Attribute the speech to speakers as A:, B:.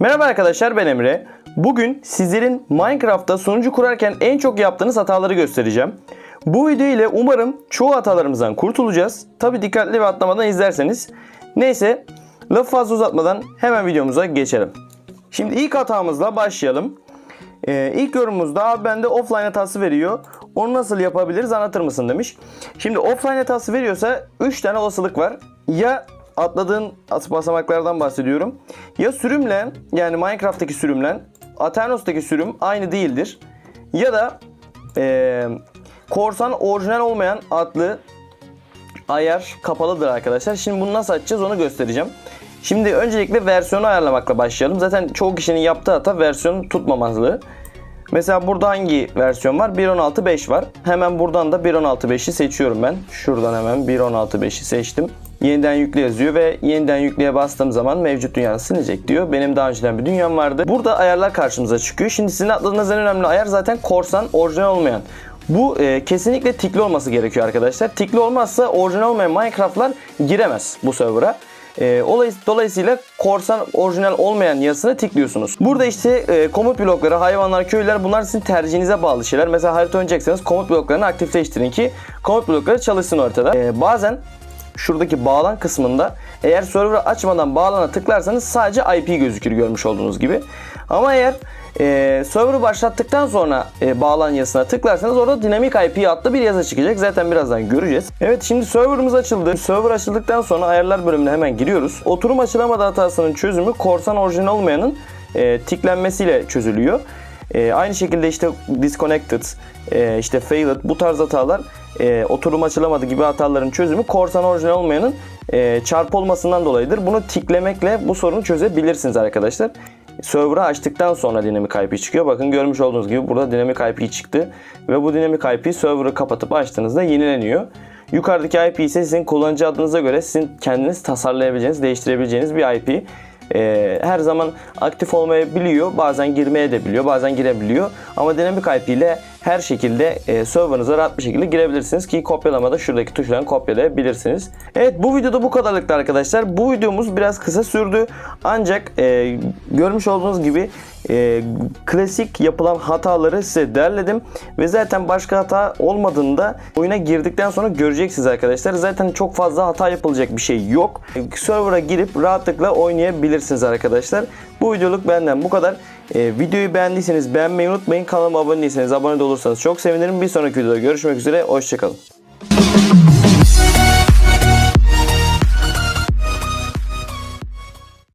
A: Merhaba arkadaşlar ben Emre. Bugün sizlerin Minecraft'ta sunucu kurarken en çok yaptığınız hataları göstereceğim. Bu video ile umarım çoğu hatalarımızdan kurtulacağız. Tabi dikkatli ve atlamadan izlerseniz. Neyse lafı fazla uzatmadan hemen videomuza geçelim. Şimdi ilk hatamızla başlayalım. Ee, ilk yorumumuzda abi bende offline hatası veriyor. Onu nasıl yapabiliriz anlatır mısın demiş. Şimdi offline hatası veriyorsa 3 tane olasılık var. Ya atladığın basamaklardan bahsediyorum. Ya sürümle yani Minecraft'taki sürümle Aternos'taki sürüm aynı değildir. Ya da eee, korsan orijinal olmayan adlı ayar kapalıdır arkadaşlar. Şimdi bunu nasıl açacağız onu göstereceğim. Şimdi öncelikle versiyonu ayarlamakla başlayalım. Zaten çoğu kişinin yaptığı hata versiyon tutmamazlığı. Mesela burada hangi versiyon var? 1.16.5 var. Hemen buradan da 1.16.5'i seçiyorum ben. Şuradan hemen 1.16.5'i seçtim. Yeniden yükle yazıyor ve yeniden yükleye bastığım zaman mevcut dünyanı silecek diyor. Benim daha önceden bir dünyam vardı. Burada ayarlar karşımıza çıkıyor. Şimdi sizin atladığınız en önemli ayar zaten korsan orijinal olmayan. Bu e, kesinlikle tikli olması gerekiyor arkadaşlar. Tikli olmazsa orijinal olmayan Minecraft'lar giremez bu server'a. E, olay- dolayısıyla korsan orijinal olmayan yazısını tikliyorsunuz. Burada işte e, komut blokları, hayvanlar, köylüler bunlar sizin tercihinize bağlı şeyler. Mesela harita oynayacaksanız komut bloklarını aktifleştirin ki komut blokları çalışsın haritada. E, bazen şuradaki bağlan kısmında eğer server'ı açmadan bağlana tıklarsanız sadece IP gözükür görmüş olduğunuz gibi. Ama eğer e, server'ı başlattıktan sonra e, bağlan yazısına tıklarsanız orada dinamik IP adlı bir yazı çıkacak. Zaten birazdan göreceğiz. Evet şimdi server'ımız açıldı. Server açıldıktan sonra ayarlar bölümüne hemen giriyoruz. Oturum açılamadı hatasının çözümü korsan orijinal olmayanın e, tiklenmesiyle çözülüyor. E, aynı şekilde işte disconnected, e, işte failed bu tarz hatalar e, oturum açılamadı gibi hataların çözümü korsan orijinal olmayanın e, çarpı olmasından dolayıdır. Bunu tiklemekle bu sorunu çözebilirsiniz arkadaşlar. Server'ı açtıktan sonra dinamik IP çıkıyor. Bakın görmüş olduğunuz gibi burada dinamik IP çıktı. Ve bu dinamik IP server'ı kapatıp açtığınızda yenileniyor. Yukarıdaki IP ise sizin kullanıcı adınıza göre sizin kendiniz tasarlayabileceğiniz, değiştirebileceğiniz bir IP. Ee, her zaman aktif olmayabiliyor. Bazen girmeye de biliyor, bazen girebiliyor. Ama dinamik IP ile her şekilde e, serverınıza rahat bir şekilde girebilirsiniz ki kopyalamada şuradaki tuşdan kopyalayabilirsiniz. Evet bu videoda bu kadarlıktı arkadaşlar. Bu videomuz biraz kısa sürdü. Ancak e, görmüş olduğunuz gibi e, klasik yapılan hataları size derledim. Ve zaten başka hata olmadığında oyuna girdikten sonra göreceksiniz arkadaşlar. Zaten çok fazla hata yapılacak bir şey yok. Server'a girip rahatlıkla oynayabilirsiniz arkadaşlar. Bu videoluk benden bu kadar. E, videoyu beğendiyseniz beğenmeyi unutmayın. Kanalıma abone değilseniz abone de olursanız çok sevinirim. Bir sonraki videoda görüşmek üzere. Hoşçakalın.